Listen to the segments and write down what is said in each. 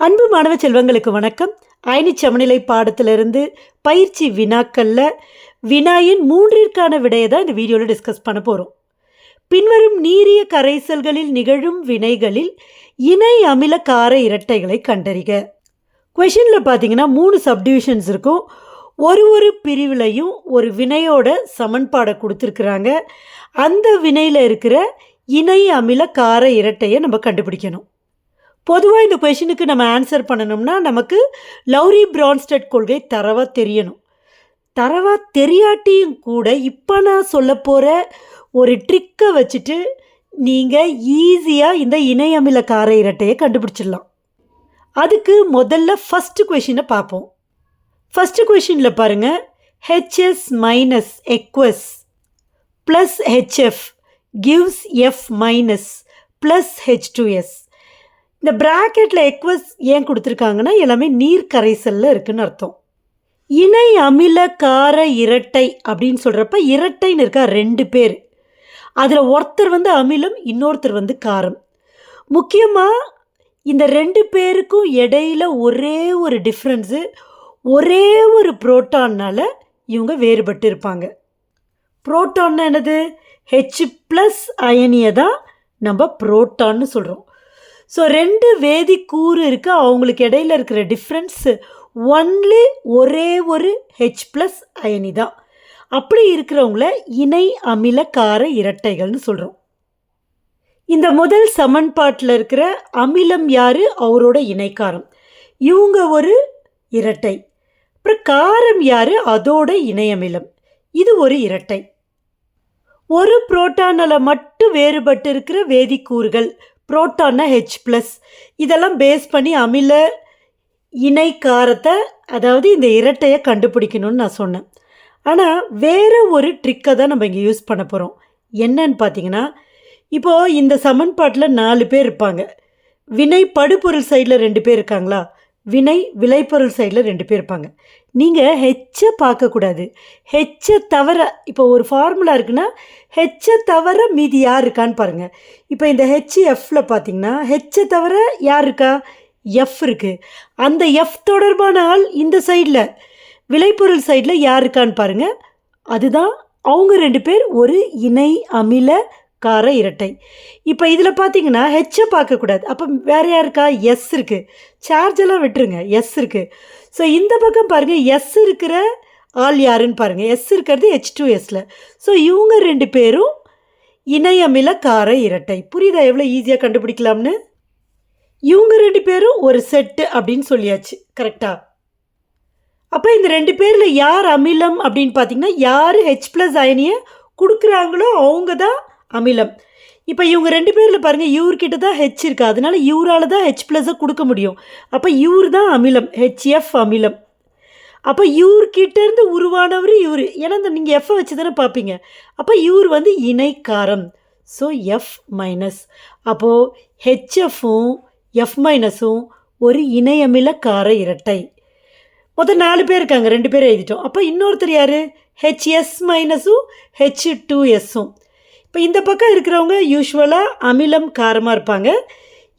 அன்பு மாணவ செல்வங்களுக்கு வணக்கம். அயனி சமநிலை பாடத்திலிருந்து பயிற்சி வினாக்களில் வினாயின் மூன்றிற்கான விடையை தான் இந்த வீடியோவில் டிஸ்கஸ் பண்ண போகிறோம் பின்வரும் நீரிய கரைசல்களில் நிகழும் வினைகளில் இணை அமில கார இரட்டைகளை கண்டறிக. கொஷினில் பார்த்தீங்கன்னா மூணு சப்டிவிஷன்ஸ் இருக்கும். ஒரு ஒரு பிரிவிலையும் ஒரு வினையோட சமன்பாடை கொடுத்துருக்குறாங்க. அந்த வினையில் இருக்கிற இணை அமில கார இரட்டையை நம்ம கண்டுபிடிக்கணும். பொதுவாக இந்த கொஷினுக்கு நம்ம ஆன்சர் பண்ணணும்னா நமக்கு லௌரி பிரான்ஸ்டட் கொள்கை தரவாக தெரியணும். தரவாக தெரியாட்டியும் கூட இப்போ நான் சொல்ல போகிற ஒரு ட்ரிக்கை வச்சுட்டு நீங்கள் ஈஸியாக இந்த இணையமில கார இரட்டையை கண்டுபிடிச்சிடலாம். அதுக்கு முதல்ல ஃபஸ்ட்டு கொஷினை பார்ப்போம். ஃபஸ்ட்டு கொஷினில் பாருங்கள் H S minus equals plus H F gives F minus plus H two S இந்த ப்ராக்கெட்டில் எக்வஸ் ஏன் கொடுத்துருக்காங்கன்னா எல்லாமே நீர் கரைசலில் இருக்குதுன்னு அர்த்தம். இணை அமில கார இரட்டை அப்படின்னு சொல்கிறப்ப இரட்டைன்னு இருக்கா ரெண்டு பேர். அதில் ஒருத்தர் வந்து அமிலம் இன்னொருத்தர் வந்து காரம். முக்கியமாக இந்த ரெண்டு பேருக்கும் இடையில ஒரே ஒரு டிஃப்ரென்ஸு ஒரே ஒரு புரோட்டான்னால் இவங்க வேறுபட்டு இருப்பாங்க. புரோட்டான்னா என்னது? ஹெச் ப்ளஸ் அயனியை தான் நம்ம புரோட்டான்னு சொல்கிறோம் ஸோ ரெண்டு வேதிக்கூறு இருக்குது அவங்களுக்கு இடையில இருக்கிற டிஃப்ரென்ஸு ஒன்லி ஒரே ஒரு ஹெச் ப்ளஸ் அயனி தான். அப்படி இருக்கிறவங்கள இணை அமில கார இரட்டைகள்னு சொல்கிறோம் இந்த முதல் சமன்பாட்டில் இருக்கிற அமிலம் யார்? அவரோட இணைக்காரம். இவங்க ஒரு இரட்டை. அப்புறம் காரம் யார்? அதோட இணையமிலம் இது ஒரு இரட்டை. ஒரு புரோட்டானில் மட்டும் வேறுபட்டு இருக்கிற வேதிக்கூறுகள் புரோட்டான்னா ஹெச் ப்ளஸ் இதெல்லாம் பேஸ் பண்ணி அமில இணை காரத்தை அதாவது இந்த இரட்டையை கண்டுபிடிக்கணும்னு நான் சொன்னேன். ஆனால் வேறு ஒரு ட்ரிக்கை தான் நம்ம இங்கே யூஸ் பண்ண போகிறோம் என்னன்னு பார்த்தீங்கன்னா இப்போது இந்த சமன்பாட்டில் நாலு பேர் இருப்பாங்க. வினை படுபொருள் சைடில் ரெண்டு பேர் இருக்காங்களா? வினை விளைபொருள் சைடில் ரெண்டு பேர் இருப்பாங்க. நீங்கள் ஹெச்சை பார்க்கக்கூடாது ஹெச்சை தவிர இப்போ ஒரு ஃபார்முலா இருக்குன்னா ஹெச்சை தவிர மீதி யார் இருக்கான்னு பாருங்கள் இப்போ இந்த ஹெச் எஃப்பில் பார்த்தீங்கன்னா ஹெச்சை தவிர யார் இருக்கா? எஃப் இருக்குது அந்த எஃப் தொடர்பான ஆள் இந்த சைடில். விளைபொருள் சைடில் யார் இருக்கான்னு பாருங்கள் அதுதான் அவங்க ரெண்டு பேர் ஒரு இணை அமில கார இரட்டை. இப்போ இதில் பார்த்தீங்கன்னா ஹெச்சை பார்க்கக்கூடாது. அப்போ வேறு யார் இருக்கா. எஸ் இருக்குது சார்ஜ் எல்லாம் விட்டுருங்க. எஸ் இருக்குது ஸோ இந்த பக்கம் பாருங்கள் எஸ் இருக்கிற ஆள் யாருன்னு பாருங்கள் எஸ் இருக்கிறது ஹெச் டூ எஸ்ஸில் ஸோ இவங்க ரெண்டு பேரும் இணையமில கார இரட்டை. புரியுதா? எவ்வளோ ஈஸியாக கண்டுபிடிக்கலாம்னு? இவங்க ரெண்டு பேரும் ஒரு செட்டு அப்படின்னு சொல்லியாச்சு. கரெக்டாக அப்போ இந்த ரெண்டு பேரில் யார் அமிலம் அப்படின்னு பார்த்தீங்கன்னா யார் ஹெச் ப்ளஸ் அயனியை கொடுக்குறாங்களோ அவங்க தான் அமிலம். இப்போ இவங்க ரெண்டு பேரில் பாருங்கள் இவர்கிட்ட தான் ஹெச் இருக்குது அதனால இவரால் தான் ஹெச் ப்ளஸை கொடுக்க முடியும். அப்போ இவர் தான் அமிலம். ஹெச்எஃப் அமிலம். அப்போ இவர்கிட்டேருந்து உருவானவர் இவர் ஏன்னா இந்த நீங்கள் எஃப்ஐ வச்சு தானே பார்ப்பீங்க அப்போ இவர் வந்து இணைக்காரம். ஸோ எஃப் மைனஸ் அப்போது ஹெச்எஃப்பும் எஃப் மைனஸும் ஒரு இணையமில கார இரட்டை. மொத்தம் நாலு பேர் இருக்காங்க. ரெண்டு பேர் எழுதிட்டோம். அப்போ இன்னொருத்தர் யார்? ஹெச்எஸ் மைனஸும் ஹெச் டூ எஸ்ஸும் இப்போ இந்த பக்கம் இருக்கிறவங்க யூஸ்வலாக அமிலம் காரமாக இருப்பாங்க.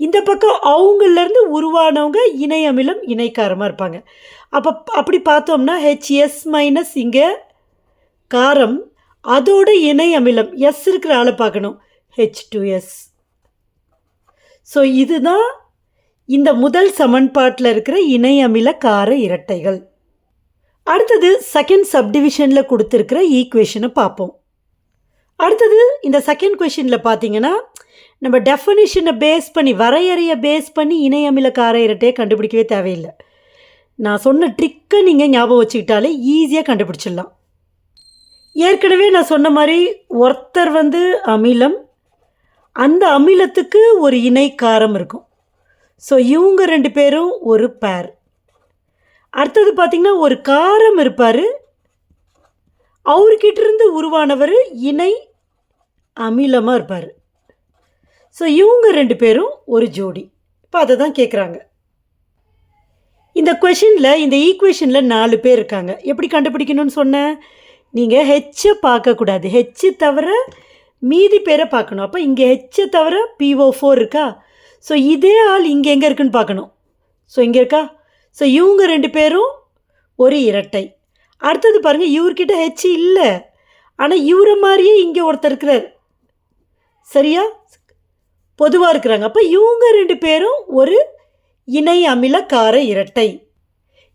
இந்த பக்கம் அவங்கள்லேருந்து உருவானவங்க இணை அமிலம் இணைக்காரமாக இருப்பாங்க. அப்போ அப்படி பார்த்தோம்னா ஹெச்எஸ் மைனஸ் இங்கே காரம் அதோட இணை அமிலம் எஸ் இருக்கிற ஆளை பார்க்கணும். ஹெச் டூ எஸ் ஸோ இதுதான் இந்த முதல் சமன்பாட்டில் இருக்கிற இணை அமில கார இரட்டைகள். அடுத்தது செகண்ட் சப்டிவிஷனில் கொடுத்துருக்கிற ஈக்குவேஷனை பார்ப்போம். அடுத்தது இந்த செகண்ட் கொஷினில் பார்த்தீங்கன்னா நம்ம டெஃபனிஷனை பேஸ் பண்ணி வரையறையை பேஸ் பண்ணி இணை அமில கார கண்டுபிடிக்கவே தேவையில்லை. நான் சொன்ன ட்ரிக்கை நீங்கள் ஞாபகம் வச்சுக்கிட்டாலே ஈஸியாக கண்டுபிடிச்சிடலாம். ஏற்கனவே நான் சொன்ன மாதிரி ஒருத்தர் வந்து அமிலம் அந்த அமிலத்துக்கு ஒரு இணை காரம் இருக்கும். ஸோ இவங்க ரெண்டு பேரும் ஒரு பேர் அடுத்தது பார்த்திங்கன்னா ஒரு காரம் இருப்பார் அவர்கிட்டருந்து உருவானவர் இணை அமிலமாக இருப்பார். ஸோ இவங்க ரெண்டு பேரும் ஒரு ஜோடி. இப்போ அதை தான் கேட்குறாங்க இந்த கொஷினில் இந்த ஈக்குவேஷனில் நாலு பேர் இருக்காங்க. எப்படி கண்டுபிடிக்கணும்னு சொன்னேன் நீங்கள் ஹெச்சை பார்க்கக்கூடாது. ஹெச்சு தவிர மீதி பேரை பார்க்கணும். அப்போ இங்கே ஹெச்சை தவிர பிஓ ஃபோர் இருக்கா? ஸோ இதே ஆள் இங்கே எங்கே இருக்குன்னு பார்க்கணும். ஸோ இங்கே இருக்கா? ஸோ இவங்க ரெண்டு பேரும் ஒரு இரட்டை. அடுத்தது பாருங்கள் இவர்கிட்ட ஹெச் இல்லை. ஆனால் இவரை மாதிரியே இங்கே ஒருத்தர் இருக்கிறார். சரியா? பொதுவாக இருக்கிறாங்க. அப்போ இவங்க ரெண்டு பேரும் ஒரு இணை அமில கார இரட்டை.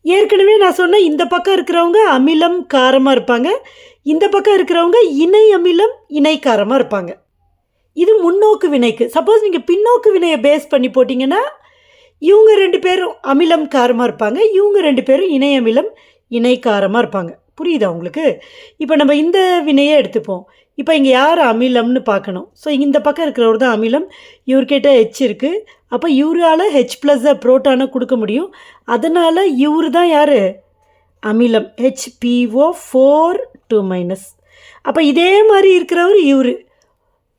ஏற்கனவே நான் சொன்னேன் இந்த பக்கம் இருக்கிறவங்க அமிலம் காரமாக இருப்பாங்க. இந்த பக்கம் இருக்கிறவங்க இணை அமிலம் இணை காரமாக இருப்பாங்க. இது முன்னோக்கு வினைக்கு. சப்போஸ் நீங்கள் பின்னோக்கு வினையை பேஸ் பண்ணி போட்டிங்கன்னா இவங்க ரெண்டு பேரும் அமிலம் காரமாக இருப்பாங்க. இவங்க ரெண்டு பேரும் இணை அமிலம் இணைக்காரமாக இருப்பாங்க. புரியுதா உங்களுக்கு? இப்போ நம்ம இந்த வினையை எடுத்துப்போம். இப்போ இங்கே யார் அமிலம்னு பார்க்கணும்? ஸோ இந்த பக்கம் இருக்கிறவர் தான் அமிலம். இவர்கிட்ட ஹெச் இருக்குது அப்போ இவரால் ஹெச் ப்ளஸ்ஸை ப்ரோட்டானை கொடுக்க முடியும். அதனால் இவர் தான் யார்? அமிலம். ஹெச்பிஓ ஃபோர் டூ மைனஸ் அப்போ இதே மாதிரி இருக்கிறவர் இவர்.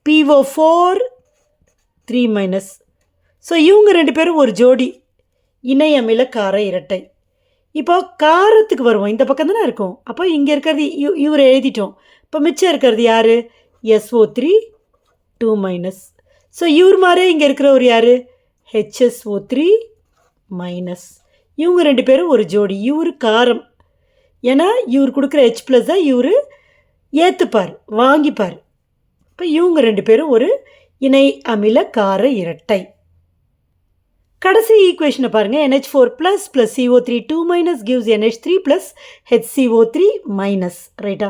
P O four three minus so இவங்க ரெண்டு பேரும் ஒரு ஜோடி. இணை அமில கார இரட்டை. இப்போ காரத்துக்கு வருவோம். இந்த பக்கம் தானே இருக்கும். அப்போ இங்கே இருக்கிறது இவ் இவரை எழுதிட்டோம். இப்போ மிச்சம் இருக்கிறது யார்? S O three two minus so இவர் மாதிரியே இங்கே இருக்கிறவர் யார்? ஹெச்எஸ்ஓ த்ரீ மைனஸ் இவங்க ரெண்டு பேரும் ஒரு ஜோடி. இவர் காரம். ஏன்னா இவர் கொடுக்குற ஹெச் ப்ளஸ்ஸை இவர் ஏற்றுப்பார் வாங்கிப்பார். இப்போ இவங்க ரெண்டு பேரும் ஒரு இணை அமில கார இரட்டை. கடைசி ஈக்குவேஷனை பாருங்கள் N H four plus plus C O three two minus gives N H three plus H C O three minus ரைட்டா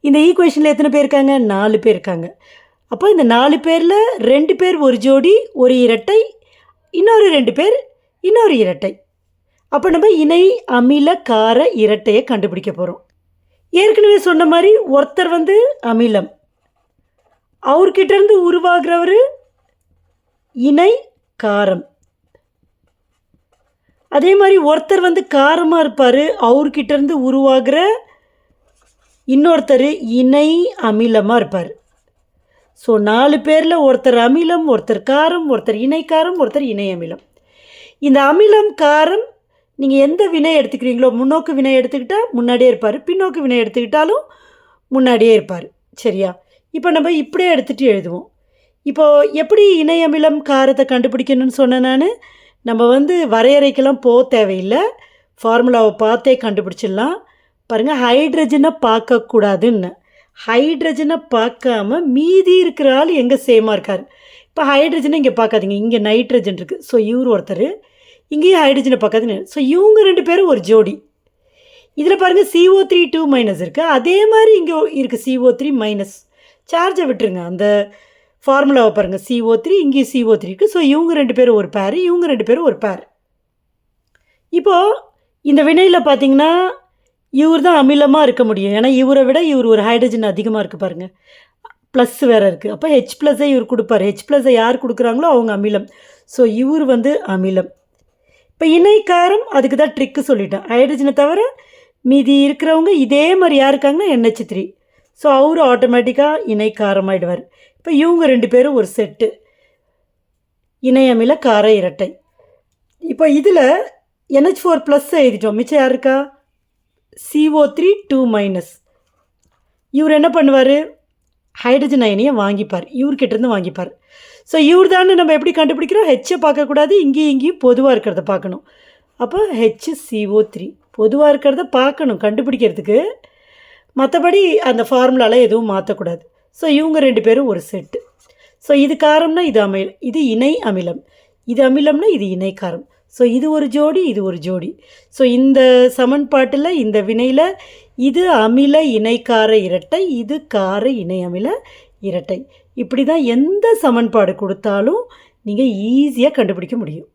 இந்த ஈக்குவேஷனில் எத்தனை பேர் இருக்காங்க? நாலு பேர் இருக்காங்க. அப்போ இந்த நாலு பேரில் ரெண்டு பேர் ஒரு ஜோடி ஒரு இரட்டை இன்னொரு ரெண்டு பேர் இன்னொரு இரட்டை. அப்போ நம்ம இணை அமில கார இரட்டையை கண்டுபிடிக்க போகிறோம் ஏற்கனவே சொன்ன மாதிரி ஒருத்தர் வந்து அமிலம். அவர்கிட்டருந்து உருவாகிறவர் இணை காரம். அதே மாதிரி ஒருத்தர் வந்து காரமாக இருப்பார் அவர்கிட்டேருந்து உருவாகிற இன்னொருத்தர் இணை அமிலமாக இருப்பார். ஸோ நாலு பேரில் ஒருத்தர் அமிலம் ஒருத்தர் காரம் ஒருத்தர் இணை காரம் ஒருத்தர் இணை அமிலம். இந்த அமிலம் காரம் நீங்கள் எந்த வினை எடுத்துக்கிறீங்களோ முன்னோக்கு வினை எடுத்துக்கிட்டால் முன்னாடியே இருப்பார் பின்னோக்கு வினை எடுத்துக்கிட்டாலும் முன்னாடியே இருப்பார். சரியா? இப்போ நம்ம இப்படியே எடுத்துகிட்டு எழுதுவோம். இப்போது எப்படி இணை அமிலம் காரத்தை கண்டுபிடிக்கணும்னு சொன்னேன் நான்? நம்ம வந்து வரையறைக்கெல்லாம் போக தேவையில்லை. ஃபார்முலாவை பார்த்தே கண்டுபிடிச்சிடலாம். பாருங்கள் ஹைட்ரஜனை பார்க்கக்கூடாதுன்னு. ஹைட்ரஜனை பார்க்காம மீதி இருக்கிற ஆள் எங்கே சேமாக இருக்கார்? இப்போ ஹைட்ரஜனை இங்கே பார்க்காதீங்க. இங்கே நைட்ரஜன் இருக்குது ஸோ இவர் ஒருத்தர். இங்கேயும் ஹைட்ரஜனை பார்க்காதுன்னு ஸோ இவங்க ரெண்டு பேரும் ஒரு ஜோடி. இதில் பாருங்கள் சிஓ த்ரீ டூ மைனஸ் இருக்குது அதே மாதிரி இங்கே இருக்குது சிஓ த்ரீ மைனஸ் சார்ஜை விட்டுருங்க. அந்த ஃபார்முலாவை பாருங்கள் சிஓ த்ரீ இங்கேயும் சிஓ த்ரீ இருக்குது ஸோ இவங்க ரெண்டு பேரும் ஒரு பேர் இவங்க ரெண்டு பேரும் ஒரு பேர் இப்போது இந்த வினையில் பார்த்தீங்கன்னா இவர் தான் அமிலமாக இருக்க முடியும். ஏன்னா இவரை விட இவர் ஒரு ஹைட்ரஜன் அதிகமாக இருக்குது பாருங்கள் ப்ளஸ் வேறு இருக்குது அப்போ ஹெச் ப்ளஸ்ஸை இவர் கொடுப்பார். ஹெச் ப்ளஸ்ஸை யார் கொடுக்குறாங்களோ அவங்க அமிலம். ஸோ இவர் வந்து அமிலம். இப்போ இணைக்காரம் அதுக்கு தான் ட்ரிக்கு சொல்லிட்டேன். ஹைட்ரஜனை தவிர மீதி இருக்கிறவங்க இதே மாதிரி யார் இருக்காங்கன்னா என்ஹெச் த்ரீ ஸோ அவர் ஆட்டோமேட்டிக்காக இணைக்காரமாயிடுவார். இப்போ இவங்க ரெண்டு பேரும் ஒரு செட்டு இணையமில கார இரட்டை. இப்போ இதில் என்ஹெச் ஃபோர் ப்ளஸ் எழுதிட்டோம். மிச்சம் யார் இருக்கா? சிஓ த்ரீ டூ மைனஸ் இவர் என்ன பண்ணுவார்? ஹைட்ரஜன் அயனியை வாங்கிப்பார். இவர்கிட்டருந்து வாங்கிப்பார். ஸோ இவர் தானே நம்ம எப்படி கண்டுபிடிக்கிறோம்? ஹெச்சை பார்க்கக்கூடாது. இங்கேயும் இங்கேயும் பொதுவாக இருக்கிறத பார்க்கணும். அப்போ ஹெச் சிஓ த்ரீ பொதுவாக இருக்கிறத பார்க்கணும். கண்டுபிடிக்கிறதுக்கு மற்றபடி அந்த ஃபார்முலாலாம் எதுவும் மாற்றக்கூடாது ஸோ இவங்க ரெண்டு பேரும் ஒரு செட்டு ஸோ இது காரம்னா இது அமிலம் இது இணை அமிலம். இது அமிலம்னா இது இணை காரம். ஸோ இது ஒரு ஜோடி இது ஒரு ஜோடி. ஸோ இந்த சமன்பாட்டில் இந்த வினையில் இது அமில இணைக்கார இரட்டை இது கார இணை அமில இரட்டை. இப்படி தான் எந்த சமன்பாடு கொடுத்தாலும் நீங்கள் ஈஸியாக கண்டுபிடிக்க முடியும்.